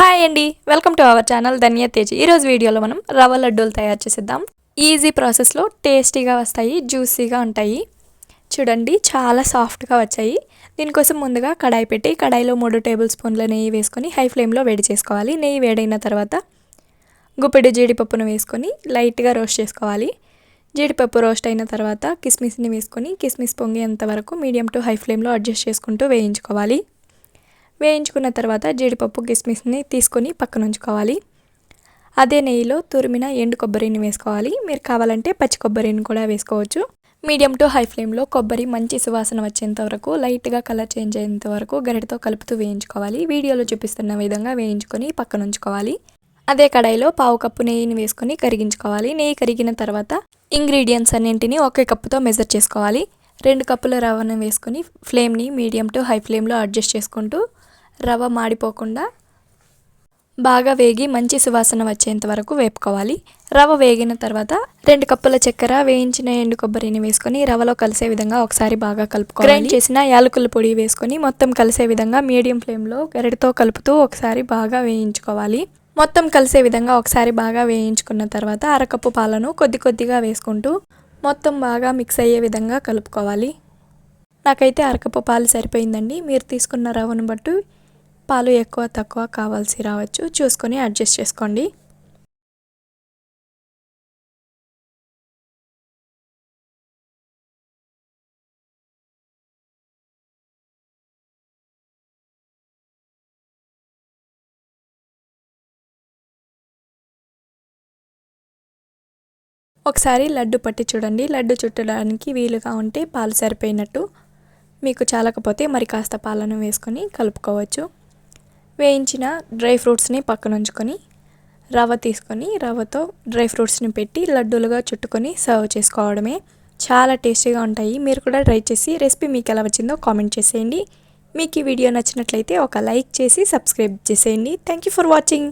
Hi అండి welcome to our channel Dhanya Tej. ఈరోజు వీడియోలో మనం రవ్వ లడ్డూలు తయారు చేసేద్దాం. ఈజీ ప్రాసెస్లో టేస్టీగా వస్తాయి జ్యూసీగా ఉంటాయి. చూడండి చాలా సాఫ్ట్గా వచ్చాయి. దీనికోసం ముందుగా కడాయి పెట్టి కడాయిలో మూడు టేబుల్ స్పూన్ల నెయ్యి వేసుకొని హై ఫ్లేమ్లో వేడి చేసుకోవాలి. నెయ్యి వేడైన తర్వాత గుప్పెడు జీడిపప్పును వేసుకొని లైట్గా రోస్ట్ చేసుకోవాలి. జీడిపప్పు రోస్ట్ అయిన తర్వాత కిస్మిస్ని వేసుకొని కిస్మిస్ పొంగేంత వరకు మీడియం టు హై ఫ్లేమ్లో అడ్జస్ట్ చేసుకుంటూ వేయించుకోవాలి. వేయించుకున్న తర్వాత జీడిపప్పు కిస్మిస్ని తీసుకొని పక్కన ఉంచుకోవాలి అదే నెయ్యిలో తురిమిన ఎండు కొబ్బరిని వేసుకోవాలి. మీరు కావాలంటే పచ్చి కొబ్బరిని కూడా వేసుకోవచ్చు. మీడియం టు హై ఫ్లేమ్లో కొబ్బరి మంచి సువాసన వచ్చేంత వరకు లైట్గా కలర్ చేంజ్ అయ్యేంత వరకు గరిటతో కలుపుతూ వేయించుకోవాలి. వీడియోలో చూపిస్తున్న విధంగా వేయించుకొని పక్కన ఉంచుకోవాలి అదే కడాయిలో పావు కప్పు నెయ్యిని వేసుకొని కరిగించుకోవాలి. నెయ్యి కరిగిన తర్వాత ఇంగ్రీడియంట్స్ అన్నింటినీ ఒకే కప్పుతో మెజర్ చేసుకోవాలి. రెండు కప్పుల రవ్వను వేసుకొని ఫ్లేమ్ని మీడియం టు హై ఫ్లేమ్లో అడ్జస్ట్ చేసుకుంటూ రవ్వ మాడిపోకుండా బాగా వేగి మంచి సువాసన వచ్చేంత వరకు వేపుకోవాలి. రవ్వ వేగిన తర్వాత రెండు కప్పుల చక్కెర వేయించిన ఎండు కొబ్బరిని వేసుకొని రవ్వలో కలిసే విధంగా ఒకసారి బాగా కలుపుకోవాలి. గ్రైండ్ చేసిన యాలకుల పొడి వేసుకొని మొత్తం కలిసే విధంగా మీడియం ఫ్లేమ్లో గరిటతో కలుపుతూ ఒకసారి బాగా వేయించుకోవాలి. మొత్తం కలిసే విధంగా ఒకసారి బాగా వేయించుకున్న తర్వాత అరకప్పు పాలను కొద్ది కొద్దిగా వేసుకుంటూ మొత్తం బాగా మిక్స్ అయ్యే విధంగా కలుపుకోవాలి. నాకైతే అరకప్పు పాలు సరిపోయిందండి. మీరు తీసుకున్న రవ్వను బట్టి పాలు ఎక్కువ తక్కువ కావాల్సి రావచ్చు. చూసుకొని అడ్జస్ట్ చేసుకోండి. ఒకసారి లడ్డు పట్టి చూడండి. లడ్డు చుట్టడానికి వీలుగా ఉంటే పాలు సరిపోయినట్టు. మీకు చాలకపోతే మరి కాస్త పాలను వేసుకొని కలుపుకోవచ్చు. వేయించిన డ్రై ఫ్రూట్స్ని పక్కన ఉంచుకొని రవ్వ తీసుకొని రవ్వతో డ్రై ఫ్రూట్స్ని పెట్టి లడ్డూలుగా చుట్టుకొని సర్వ్ చేసుకోవడమే చాలా టేస్టీగా ఉంటాయి. మీరు కూడా ట్రై చేసి రెసిపీ మీకు ఎలా వచ్చిందో కామెంట్ చేసేయండి. మీకు ఈ వీడియో నచ్చినట్లయితే ఒక లైక్ చేసి సబ్స్క్రైబ్ చేసేయండి. Thank you for watching.